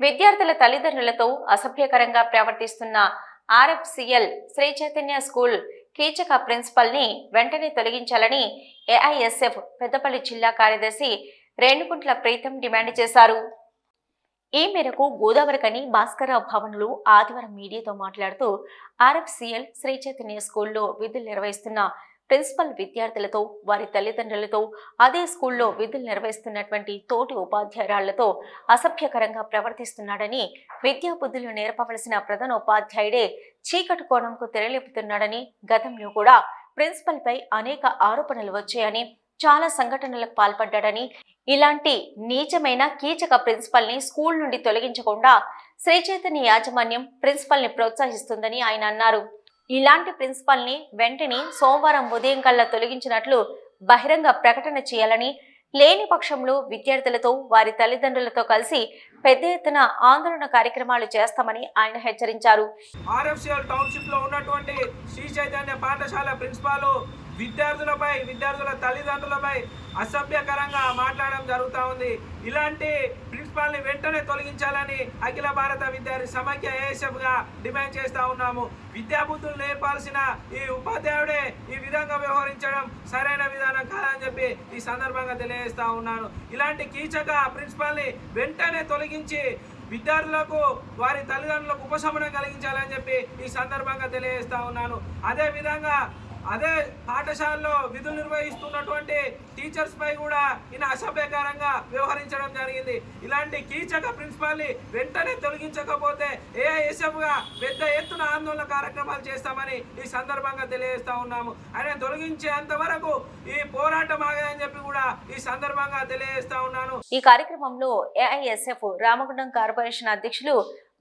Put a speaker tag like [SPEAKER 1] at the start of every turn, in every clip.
[SPEAKER 1] విద్యార్థుల తల్లిదండ్రులతో అసభ్యకరంగా ప్రవర్తిస్తున్న ఆర్ఎఫ్సిఎల్ శ్రీ చైతన్య స్కూల్ కీచక ప్రిన్సిపల్ని వెంటనే తొలగించాలని ఏఐఎస్ఎఫ్ పెద్దపల్లి జిల్లా కార్యదర్శి రేణుకుంట్ల ప్రీతం డిమాండ్ చేశారు. ఈ మేరకు గోదావరికని భాస్కరరావు భవన్లు ఆదివారం మీడియాతో మాట్లాడుతూ ఆర్ఎఫ్సిఎల్ శ్రీ చైతన్య స్కూల్లో విధులు నిర్వహిస్తున్న ప్రిన్సిపల్ విద్యార్థులతో వారి తల్లిదండ్రులతో అదే స్కూల్లో విధులు నిర్వహిస్తున్నటువంటి తోటి ఉపాధ్యాయురాళ్ళతో అసభ్యకరంగా ప్రవర్తిస్తున్నాడని విద్యా బుద్ధులు నేర్పవలసిన ప్రధాన ఉపాధ్యాయుడే చీకటి కోణంకు తెరలేపుతున్నాడని గతంలో కూడా ప్రిన్సిపల్పై అనేక ఆరోపణలు వచ్చాయని చాలా సంఘటనలకు పాల్పడ్డాడని ఇలాంటి నీచమైన కీచక ప్రిన్సిపల్ని స్కూల్ నుండి తొలగించకుండా శ్రీచైతన్య యాజమాన్యం ప్రిన్సిపల్ని ప్రోత్సహిస్తుందని ఆయన అన్నారు. ఇలాంటి ప్రిన్సిపల్ని వెంటనే సోమవారం ఉదయం కల్లా తొలగించినట్లు బహిరంగ ప్రకటన చేయాలని లేని పక్షంలో విద్యార్థులతో వారి తల్లిదండ్రులతో కలిసి పెద్ద ఎత్తున ఆందోళన కార్యక్రమాలు చేస్తామని ఆయన హెచ్చరించారు.
[SPEAKER 2] ఆర్ఎఫ్సిఎల్ టౌన్షిప్లో ఉన్నటువంటి శ్రీ చైతన్య పాఠశాల ప్రిన్సిపాల్ విద్యార్థులపై విద్యార్థుల తల్లిదండ్రులపై అసభ్యకరంగా మాట్లాడడం జరుగుతూ ఉంది. ఇలాంటి ప్రిన్సిపాల్ని వెంటనే తొలగించాలని అఖిల భారత విద్యార్థి సమైక్య ఏఎస్ఎఫ్గా డిమాండ్ చేస్తా ఉన్నాము. విద్యాబుద్ధులు నేర్పాల్సిన ఈ ఉపాధ్యాయుడే ఈ విధంగా వ్యవహరించడం సరైన విధానం కాదని చెప్పి ఈ సందర్భంగా తెలియజేస్తా ఉన్నాను. ఇలాంటి కీచక ప్రిన్సిపాల్ని వెంటనే తొలగించి విద్యార్థులకు వారి తల్లిదండ్రులకు ఉపశమనం కలిగించాలని చెప్పి ఈ సందర్భంగా తెలియజేస్తా ఉన్నాను. అదే విధంగా అదే పాఠశాలలో విధులు నిర్వహిస్తున్నటువంటి టీచర్స్ పై కూడా ఈయన అసభ్యకరంగా వ్యవహరించడం జరిగింది. ఇలాంటి కీచక ప్రిన్సిపాల్ని వెంటనే తొలగించకపోతే ఏఐఎస్ఎఫ్గా పెద్ద ఎత్తున ఆందోళన కార్యక్రమాలు చేస్తామని ఈ సందర్భంగా తెలియజేస్తా ఉన్నాము. ఆయన తొలగించేంత వరకు ఈ పోరాటం ఆగదని చెప్పి కూడా ఈ సందర్భంగా తెలియజేస్తా ఉన్నాను.
[SPEAKER 1] ఈ కార్యక్రమంలో ఏఐఎస్ఎఫ్ రామగుండం కార్పొరేషన్ అధ్యక్షులు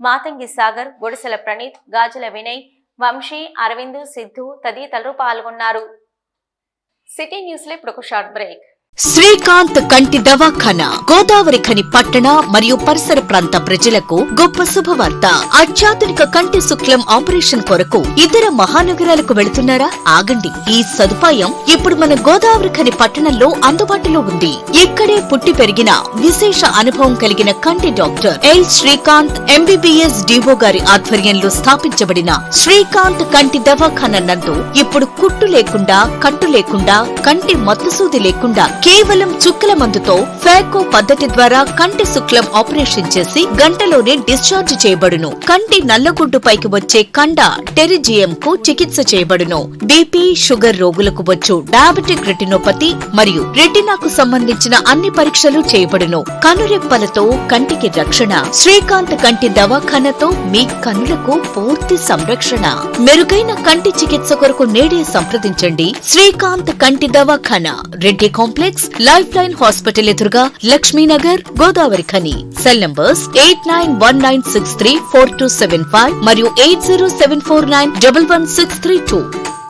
[SPEAKER 1] మాతంగి సాగర్ గుడిసెల ప్రణీత్ గాజుల వినయ్ వంశీ అరవింద్ సిద్ధు తదితరులు పాల్గొన్నారు. సిటీ న్యూస్లో ఇప్పుడు ఒక షార్ట్ బ్రేక్.
[SPEAKER 3] శ్రీకాంత్ కంటి దవాఖాన గోదావరి ఖని పట్టణ మరియు పరిసర ప్రాంత ప్రజలకు గొప్ప శుభవార్త. అత్యాధునిక కంటి శుక్లం ఆపరేషన్ కొరకు ఇతర మహానగరాలకు వెళుతున్నారా? ఆగండి ఈ సదుపాయం ఇప్పుడు మన గోదావరి ఖని పట్టణంలో అందుబాటులో ఉంది. ఇక్కడే పుట్టి పెరిగిన విశేష అనుభవం కలిగిన కంటి doctor L. Srikanth MBBS DO గారి ఆధ్వర్యంలో స్థాపించబడిన శ్రీకాంత్ కంటి దవాఖాన నందు ఇప్పుడు కుట్టు లేకుండా కట్టు లేకుండా కంటి మత్తుసూది లేకుండా కేవలం చుక్కల మందుతో ఫ్యాకో పద్ధతి ద్వారా కంటి శుక్లం ఆపరేషన్ చేసి గంటలోనే డిశ్చార్జ్ చేయబడును. కంటి నల్లగుడ్డు పైకి వచ్చే కండ టెరిజియం కు చికిత్స చేయబడును. బీపీ షుగర్ రోగులకు వచ్చు డయాబెటిక్ రెటినోపతి మరియు రెటినాకు సంబంధించిన అన్ని పరీక్షలు చేయబడును. కనురెప్పలతో కంటికి రక్షణ. శ్రీకాంత్ కంటి దవాఖానతో మీ కనులకు పూర్తి సంరక్షణ. మెరుగైన కంటి చికిత్స కొరకు నేడే సంప్రదించండి. శ్రీకాంత్ కంటి దవాఖాన. Reddy complex. Life line hospital ఎదురుగా Laxminagar Godavarikhani. Cell numbers eight nine one nine six three four two seven five మరియు eight zero seven four nine double one six three two